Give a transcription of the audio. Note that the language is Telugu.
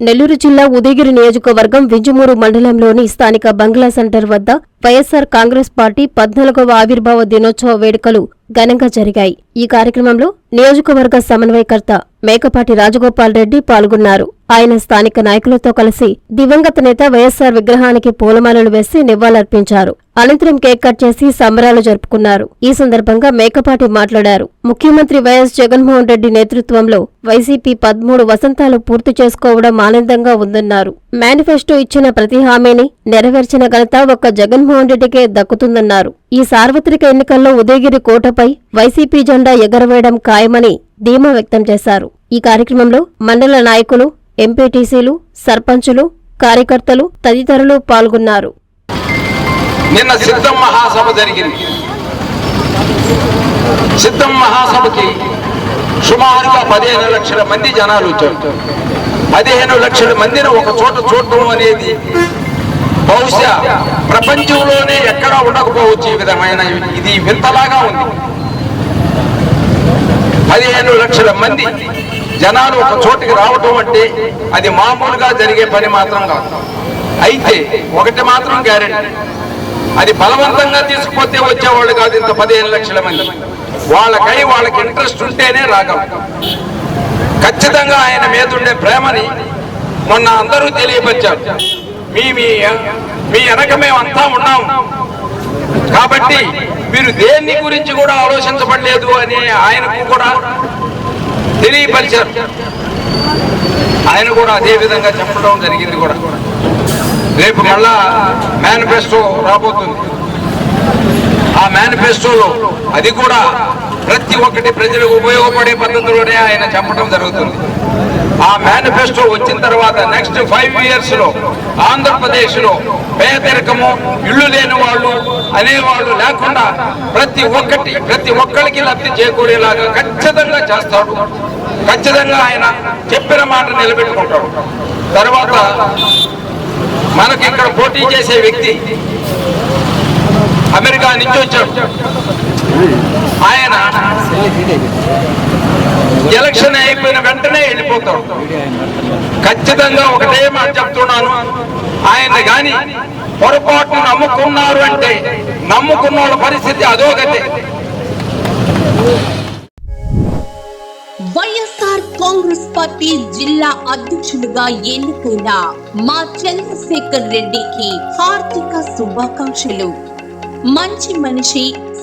నెల్లూరు జిల్లా ఉదయగిరి నియోజకవర్గం వింజమూరు మండలంలోని స్థానిక బంగ్లా సెంటర్ వద్ద వైఎస్సార్ కాంగ్రెస్ పార్టీ పద్నాలుగవ ఆవిర్భావ దినోత్సవ వేడుకలు ఘనంగా జరిగాయి. ఈ కార్యక్రమంలో నియోజకవర్గ సమన్వయకర్త మేకపాటి రాజగోపాల్ రెడ్డి పాల్గొన్నారు. ఆయన స్థానిక నాయకులతో కలిసి దివంగత నేత వైఎస్సార్ విగ్రహానికి పూలమాలలు వేసి నివాళులర్పించారు. అనంతరం కేక్ కట్ చేసి సంబరాలు జరుపుకున్నారు. ఈ సందర్భంగా మేకపాటి మాట్లాడారు. ముఖ్యమంత్రి వైఎస్ జగన్మోహన్ రెడ్డి నేతృత్వంలో వైసీపీ పదమూడు వసంతాలు పూర్తి చేసుకోవడం ఆనందంగా ఉందన్నారు. మేనిఫెస్టో ఇచ్చిన ప్రతి హామీని నెరవేర్చిన ఘనత ఒక్క జగన్మోహన్ రెడ్డికే దక్కుతుందన్నారు. ఈ సార్వత్రిక ఎన్నికల్లో ఉదయగిరి కోట కోటపై వైసీపీ జెండా ఎగరవేయడం ఖాయమని ధీమా వ్యక్తం చేశారు. ఈ కార్యక్రమంలో మండల నాయకులు ఎంపీటీసీలు సర్పంచులు కార్యకర్తలు తదితరులు పాల్గొన్నారు. నిన్న సిద్ధం మహాసభ జరిగింది. సిద్ధం మహాసభకి సుమారుగా పదిహేను లక్షల మంది జనాలు వచ్చారు. పదిహేను లక్షల మందిని ఒక చోట చూడటం అనేది బహుశా ప్రపంచంలోనే ఎక్కడా ఉండకపోవచ్చు ఈ విధమైన ఇది వింతలాగా ఉంది. పదిహేను లక్షల మంది జనాలు ఒక చోటికి రావటం అంటే అది మామూలుగా జరిగే పని మాత్రం కాదు. అయితే ఒకటి మాత్రం గ్యారెంటీ. అది బలవంతంగా తీసుకుపోతే వచ్చేవాళ్ళు కాదు ఇంత పదిహేను లక్షల మంది. వాళ్ళకై వాళ్ళకి ఇంట్రెస్ట్ ఉంటేనే రాగలరు ఖచ్చితంగా ఆయన మీద ఉండే ప్రేమని మొన్న అందరూ తెలియపరిచారు. మీ మీ మీ వెనక మేమంతా ఉన్నాం. కాబట్టి మీరు దేన్ని గురించి కూడా ఆలోచించబడలేదు అని ఆయనకు కూడా తెలియపరిచారు. ఆయన కూడా అదే విధంగా చెప్పడం జరిగింది కూడా. రేపు మళ్ళా మేనిఫెస్టో రాబోతుంది. ఆ మేనిఫెస్టోలో అది కూడా ప్రతి ఒక్కటి ప్రజలకు ఉపయోగపడే పద్ధతిలోనే ఆయన చెప్పడం జరుగుతుంది. ఆ మేనిఫెస్టో వచ్చిన తర్వాత నెక్స్ట్ ఫైవ్ ఇయర్స్లో ఆంధ్రప్రదేశ్లో పేదరికము ఇళ్ళు లేని వాళ్ళు అనేవాళ్ళు లేకుండా ప్రతి ఒక్కటి ప్రతి ఒక్కరికి లబ్ధి చేకూరేలాగా ఖచ్చితంగా చేస్తాడు. ఖచ్చితంగా ఆయన చెప్పిన మాట నిలబెట్టుకుంటాడు. తర్వాత మనకి ఇక్కడ పోటీ చేసే వ్యక్తి అమెరికా నుంచి వచ్చాడు. ఆయన ఎలక్షన్ అయిపోయిన వెంటనే వెళ్ళిపోతాం. ఖచ్చితంగా ఒకటే మాట చెప్తున్నాను. ఆయన గాని పొరపాటు నమ్ముకున్నారు అంటే నమ్ముకున్న వాళ్ళ పరిస్థితి అదోగతే వైఎస్ఆర్ కాంగ్రెస్ పార్టీ జిల్లా అధ్యక్షుడిగా ఎన్నికైన మా చంద్రశేఖర్ రెడ్డికి హార్దిక శుభాకాంక్షలు. మంచి మనిషి